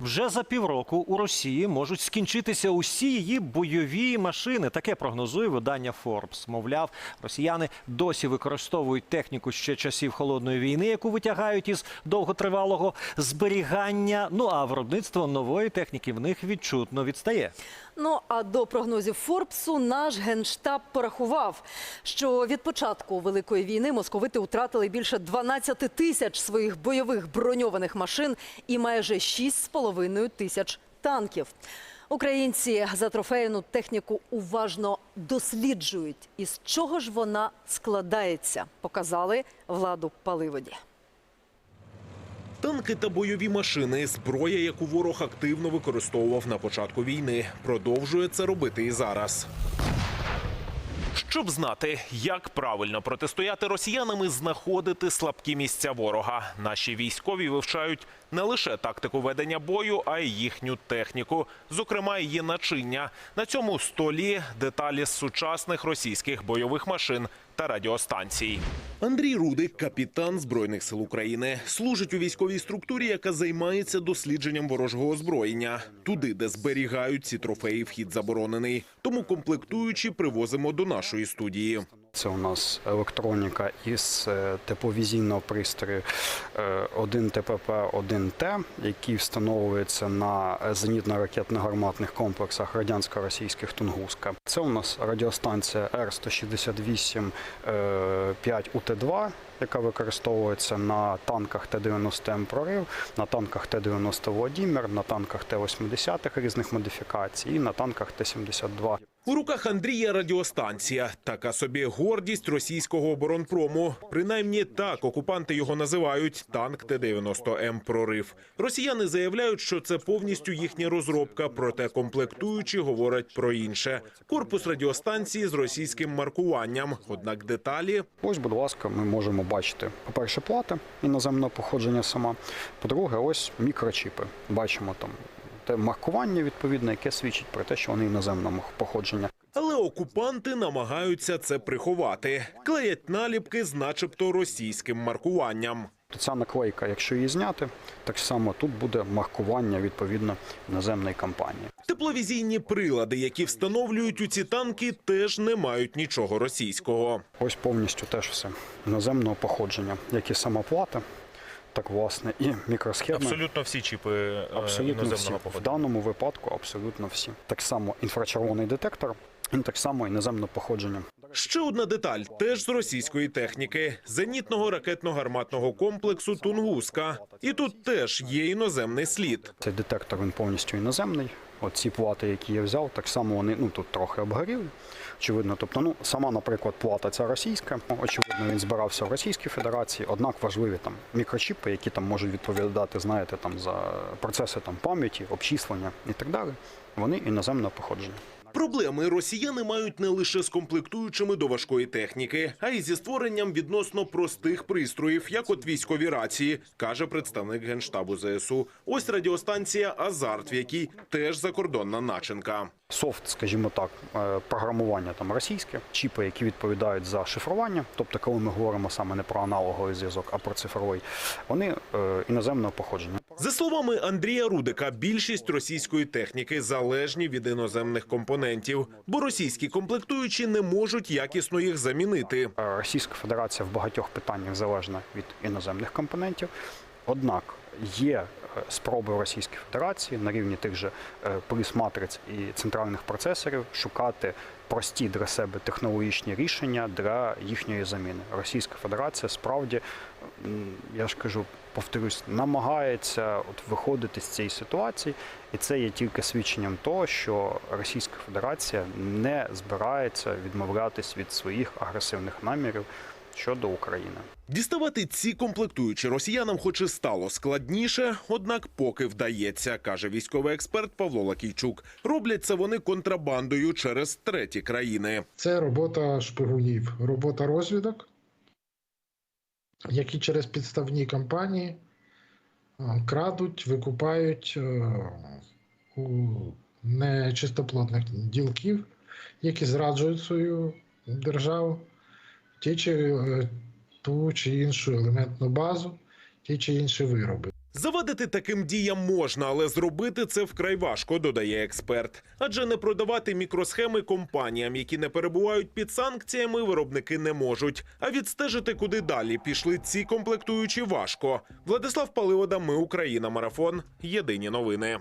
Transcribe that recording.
Вже за півроку у Росії можуть скінчитися усі її бойові машини. Таке прогнозує видання Forbes. Мовляв, росіяни досі використовують техніку ще часів холодної війни, яку витягають із довготривалого зберігання. Ну а виробництво нової техніки в них відчутно відстає. Ну а до прогнозів Форбсу наш генштаб порахував, що від початку великої війни московити втратили більше 12 тисяч своїх бойових броньованих машин і майже 6,5 тисяч танків. Українці за трофейну техніку уважно досліджують, із чого ж вона складається, показали владу Паливоді. Танки та бойові машини зброя, яку ворог активно використовував на початку війни, продовжує це робити і зараз. Щоб знати, як правильно протистояти росіянам і знаходити слабкі місця ворога, наші військові вивчають не лише тактику ведення бою, а й їхню техніку, зокрема її начиння. На цьому столі деталі з сучасних російських бойових машин та радіостанцій. Андрій Рудик, капітан збройних сил України, служить у військовій структурі, яка займається дослідженням ворожого озброєння. Туди, де зберігають ці трофеї, вхід заборонений. Тому комплектуючі привозимо до нашої студії. Це у нас електроніка із е, тепловізійного пристрою е, 1 ТПП 1 Т, який встановлюється на зенітно-ракетно-гарматних комплексах радянсько-російських Тунгуска. Це у нас радіостанція Р-168 5 УТ-2, яка використовується на танках Т-90 М прорив, на танках Т-90 Володимир, на танках Т-80 різних модифікацій і на танках Т-72. У руках Андрія радіостанція. Така собі гордість російського оборонпрому. Принаймні так окупанти його називають танк Т-90М прорив. Росіяни заявляють, що це повністю їхня розробка, проте комплектуючі говорять про інше. Корпус радіостанції з російським маркуванням. Однак деталі Ось, будь ласка, ми можемо бачити, по-перше, плата іноземного походження сама. По-друге, ось мікрочіпи. Бачимо там те маркування відповідне, яке свідчить про те, що вони іноземного походження. Але окупанти намагаються це приховати. Клеять наліпки з начебто російським маркуванням. Ця наклейка, якщо її зняти, так само тут буде маркування відповідно іноземної компанії. Тепловізійні прилади, які встановлюють у ці танки, теж не мають нічого російського. Ось повністю теж все іноземного походження, як і сама плата, так власне і мікросхеми. Абсолютно всі чіпи е, Абсолютно всі. В даному випадку абсолютно всі. Так само інфрачервоний детектор, він так само іноземне походження. Ще одна деталь теж з російської техніки зенітного ракетно-гарматного комплексу Тунгуска. І тут теж є іноземний слід. Цей детектор він повністю іноземний. От ці плати, які я взяв, так само вони ну тут трохи обгоріли. Очевидно, тобто, ну сама, наприклад, плата ця російська. Очевидно, він збирався в Російській Федерації. Однак важливі там мікрочіпи, які там можуть відповідати, знаєте, там за процеси там пам'яті, обчислення і так далі. Вони іноземного походження. Проблеми росіяни мають не лише з комплектуючими до важкої техніки, а й зі створенням відносно простих пристроїв, як от військові рації, каже представник генштабу ЗСУ. Ось радіостанція Азарт, в якій теж закордонна начинка. Софт, скажімо так, е, програмування там російське, чіпи, які відповідають за шифрування. Тобто, коли ми говоримо саме не про аналоговий зв'язок, а про цифровий, вони е, іноземного походження. За словами Андрія Рудика, більшість російської техніки залежні від іноземних компонентів, бо російські комплектуючі не можуть якісно їх замінити. Російська Федерація в багатьох питаннях залежна від іноземних компонентів. Однак є е, спроби Російської Федерації на рівні тих же е, плюс матриць і центральних процесорів шукати прості для себе технологічні рішення для їхньої заміни. Російська Федерація справді, я ж кажу, повторюсь, намагається от виходити з цієї ситуації, і це є тільки свідченням того, що Російська Федерація не збирається відмовлятись від своїх агресивних намірів щодо України. Діставати ці комплектуючі росіянам, хоч і стало складніше, однак поки вдається, каже військовий експерт Павло Лакійчук. Роблять це вони контрабандою через треті країни. Це робота шпигунів, робота розвідок, які через підставні компанії а, крадуть, викупають е, у нечистоплотних ділків, які зраджують свою державу, ті чи е, ту чи іншу елементну базу, ті чи інші вироби. Завадити таким діям можна, але зробити це вкрай важко, додає експерт. Адже не продавати мікросхеми компаніям, які не перебувають під санкціями, виробники не можуть. А відстежити, куди далі пішли ці комплектуючі важко. Владислав Паливода, ми Україна. Марафон. Єдині новини.